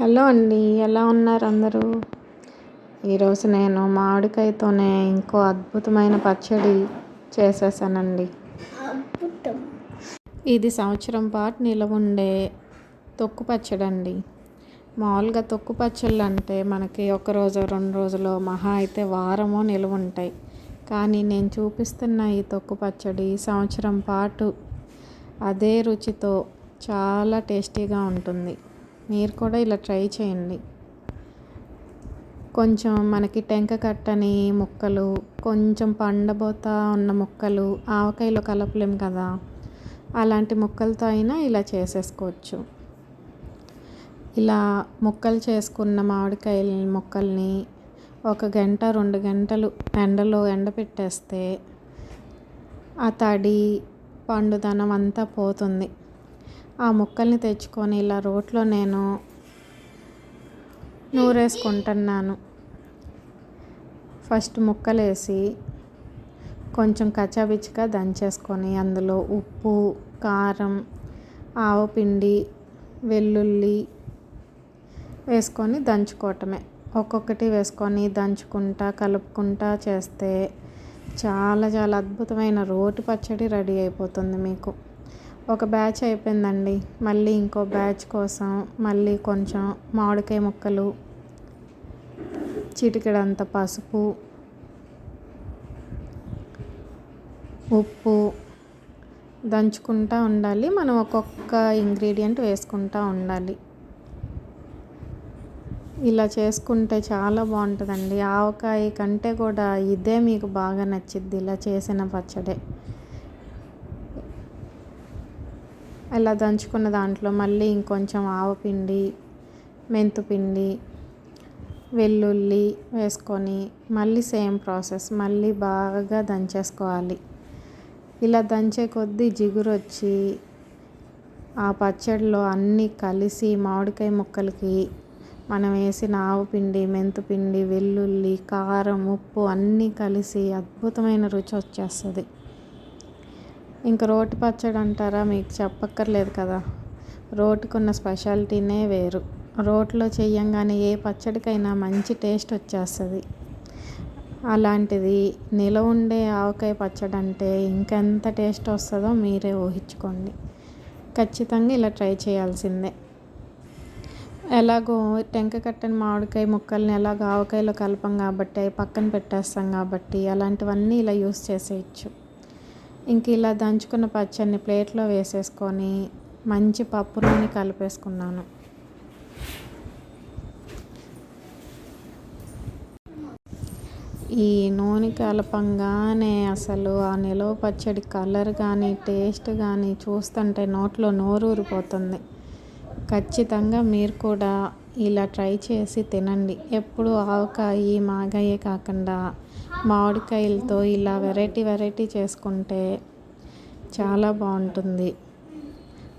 Hello అండి ఎలా ఉన్నారు అందరూ? ఈరోజు నేను మామిడికాయతోనే ఇంకో అద్భుతమైన పచ్చడి చేసేసానండి. ఇది సంవత్సరం పాటు నిలవ ఉండే తొక్కు పచ్చడి అండి మామూలుగా తొక్కు పచ్చళ్ళు అంటే మనకి ఒక రోజు రెండు రోజులు మహా అయితే వారమో నిలవ ఉంటాయి. కానీ నేను చూపిస్తున్న ఈ తొక్కు పచ్చడి సంవత్సరం పాటు అదే రుచితో చాలా టేస్టీగా ఉంటుంది. మీరు కూడా ఇలా ట్రై చేయండి. కొంచెం మనకి టెంక కట్టని ముక్కలు కొంచెం పండబోతా ఉన్న ముక్కలు ఆవకాయలో కలపలేం కదా అలాంటి ముక్కలతో అయినా ఇలా చేసేసుకోవచ్చు. ఇలా ముక్కలు చేసుకున్న మామిడికాయల ముక్కల్ని ఒక గంట రెండు గంటలు ఎండలో ఎండపెట్టేస్తే ఆ తడి పండుదనం అంతా పోతుంది. ఆ ముక్కల్ని తెచ్చుకొని ఇలా రోట్లో నేను నూరేసుకుంటున్నాను. ఫస్ట్ ముక్కలు వేసి కొంచెం కచ్చాబిచ్చిగా దంచేసుకొని అందులో ఉప్పు కారం ఆవు పిండి వెల్లుల్లి వేసుకొని దంచుకోవటమే. ఒక్కొక్కటి వేసుకొని దంచుకుంటా కలుపుకుంటా చేస్తే చాలా చాలా అద్భుతమైన రోటి పచ్చడి రెడీ అయిపోతుంది మీకు. ఒక బ్యాచ్ అయిపోయిందండి. మళ్ళీ ఇంకో బ్యాచ్ కోసం మళ్ళీ కొంచెం మామిడికాయ ముక్కలు చిటికెడంత పసుపు ఉప్పు దంచుకుంటూ ఉండాలి. మనం ఒక్కొక్క ఇంగ్రీడియంట్ వేసుకుంటూ ఉండాలి. ఇలా చేసుకుంటే చాలా బాగుంటుందండి. ఆవకాయ కంటే కూడా ఇదే మీకు బాగా నచ్చిద్ది ఇలా చేసిన పచ్చడే. అలా దంచుకున్న దాంట్లో మళ్ళీ ఇంకొంచెం ఆవపిండి మెంతుపిండి వెల్లుల్లి వేసుకొని మళ్ళీ సేమ్ ప్రాసెస్ మళ్ళీ బాగా దంచేసుకోవాలి. ఇలా దంచే కొద్దీ జిగురు వచ్చి ఆ పచ్చడిలో అన్నీ కలిసి మామిడికాయ ముక్కలకి మనం వేసిన ఆవుపిండి మెంతుపిండి వెల్లుల్లి కారం ఉప్పు అన్నీ కలిసి అద్భుతమైన రుచి వచ్చేస్తుంది. ఇంక రోటి పచ్చడి అంటారా? మీకు చెప్పక్కర్లేదు కదా. రోటికున్న స్పెషాలిటీనే వేరు. రోట్లో చెయ్యంగానే ఏ పచ్చడికైనా మంచి టేస్ట్ వచ్చేస్తుంది. అలాంటిది నిలవ ఉండే ఆవకాయ పచ్చడి అంటే ఇంకెంత టేస్ట్ వస్తుందో మీరే ఊహించుకోండి. ఖచ్చితంగా ఇలా ట్రై చేయాల్సిందే. ఎలాగో టెంక కట్టని మామిడికాయ ముక్కల్ని ఎలాగో ఆవకాయలో కలపం కాబట్టి అవి పక్కన పెట్టేస్తాం కాబట్టి అలాంటివన్నీ ఇలా యూస్ చేసేయచ్చు. ఇంక ఇలా దంచుకున్న పచ్చడిని ప్లేట్లో వేసేసుకొని మంచి పప్పు నూనె కలిపేసుకున్నాను. ఈ నూనె కలపంగానే అసలు ఆ నిలవ పచ్చడి కలర్ కానీ టేస్ట్ కానీ చూస్తుంటే నోట్లో నోరు ఊరిపోతుంది ఖచ్చితంగా మీరు కూడా ఇలా ట్రై చేసి తినండి. ఎప్పుడు ఆవకాయ మాగాయే కాకుండా మామిడికాయలతో ఇలా వెరైటీ వెరైటీ చేసుకుంటే చాలా బాగుంటుంది.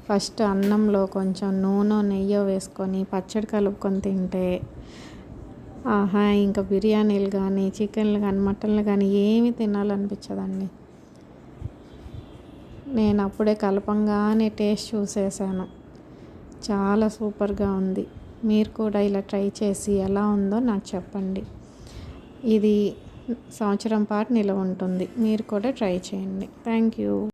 ఫస్ట్ అన్నంలో కొంచెం నూనె నెయ్యి వేసుకొని పచ్చడి కలుపుకొని తింటే ఆహా ఇంకా బిర్యానీలు కానీ చికెన్లు కానీ మటన్లు కానీ ఏమి తినాలనిపించదండి. నేను అప్పుడే కలపంగానే టేస్ట్ చూసేసాను. చాలా సూపర్గా ఉంది. మీరు కూడా ఇలా ట్రై చేసి ఎలా ఉందో నాకు చెప్పండి. ఇది సంవత్సరం పాటు నిలవ ఉంటుంది. మీరు కూడా ట్రై చేయండి. Thank you.